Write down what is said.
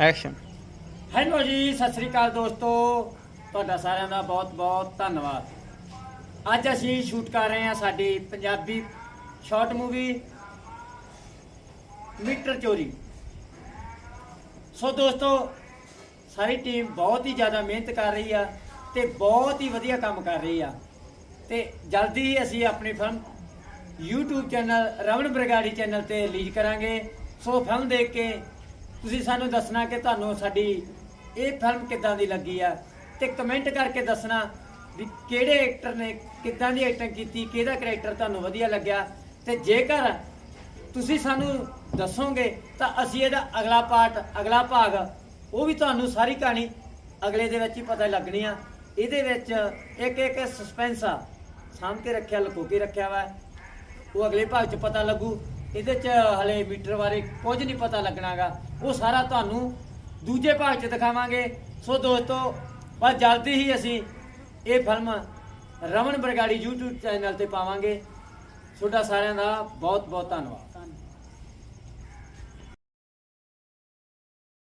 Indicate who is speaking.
Speaker 1: Action
Speaker 2: hello ਜੀ ਸਤਿ ਸ੍ਰੀ ਅਕਾਲ ਦੋਸਤੋ। ਤੁਹਾਡਾ ਸਾਰਿਆਂ ਦਾ ਬਹੁਤ ਬਹੁਤ ਧੰਨਵਾਦ। ਅੱਜ ਅਸੀਂ ਸ਼ੂਟ ਕਰ ਰਹੇ ਹਾਂ ਸਾਡੀ ਪੰਜਾਬੀ ਸ਼ਾਰਟ ਮੂਵੀ ਮੀਟਰ ਚੋਰੀ। ਸੋ ਦੋਸਤੋ, ਸਾਰੀ ਟੀਮ ਬਹੁਤ ਹੀ ਜ਼ਿਆਦਾ ਮਿਹਨਤ ਕਰ ਰਹੀ ਆ ਤੇ ਬਹੁਤ ਹੀ ਵਧੀਆ ਕੰਮ ਕਰ ਰਹੀ ਆ। ਤੇ ਜਲਦੀ ਹੀ ਅਸੀਂ ਆਪਣੀ film YouTube channel Raman Bargari channel ਤੇ ਰਿਲੀਜ਼ ਕਰਾਂਗੇ। ਸੋ ਫਿਲਮ ਦੇਖ ਕੇ ਤੁਸੀਂ ਸਾਨੂੰ ਦੱਸਣਾ ਕਿ ਤੁਹਾਨੂੰ ਸਾਡੀ ਇਹ ਫਿਲਮ ਕਿੱਦਾਂ ਦੀ ਲੱਗੀ ਆ? ਤੇ ਕਮੈਂਟ ਕਰਕੇ ਦੱਸਣਾ ਵੀ ਕਿਹੜੇ ਐਕਟਰ ਨੇ ਕਿੱਦਾਂ ਦੀ ਐਕਟਿੰਗ ਕੀਤੀ, ਕਿਹਦਾ ਕਰੈਕਟਰ ਤੁਹਾਨੂੰ ਵਧੀਆ ਲੱਗਿਆ? ਤੇ ਜੇਕਰ ਤੁਸੀਂ ਸਾਨੂੰ ਦੱਸੋਗੇ, ਤਾਂ ਅਸੀਂ ਇਹਦਾ ਅਗਲਾ ਪਾਰਟ ਅਗਲਾ ਭਾਗ, ਉਹ ਵੀ ਤੁਹਾਨੂੰ ਸਾਰੀ ਕਹਾਣੀ ਅਗਲੇ ਦੇ ਵਿੱਚ ਹੀ ਪਤਾ ਲੱਗਣੀ ਆ। ਇਹਦੇ ਵਿੱਚ ਇੱਕ ਇੱਕ ਸਸਪੈਂਸ ਆ। ਸਾਂਭ ਕੇ ਰੱਖਿਆ, ਲੁਕੋ ਕੇ ਰੱਖਿਆ ਵਾ। ਉਹ ਅਗਲੇ ਭਾਗ 'ਚ ਪਤਾ ਲੱਗੂ। ਇਹਦੇ 'ਚ ਹਲੇ ਮੀਟਰ ਬਾਰੇ ਕੁਝ ਨਹੀਂ ਪਤਾ ਲੱਗਣਾਗਾ। ਉਹ ਸਾਰਾ ਤੁਹਾਨੂੰ ਦੂਜੇ ਭਾਗ 'ਚ ਦਿਖਾਵਾਂਗੇ। ਸੋ ਦੋਸਤੋ, ਬਸ ਜਲਦੀ ਹੀ ਅਸੀਂ ਇਹ film Raman Bargari YouTube channel ਤੇ ਪਾਵਾਂਗੇ। ਤੁਹਾਡਾ ਸਾਰਿਆਂ ਦਾ ਬਹੁਤ ਬਹੁਤ ਧੰਨਵਾਦ।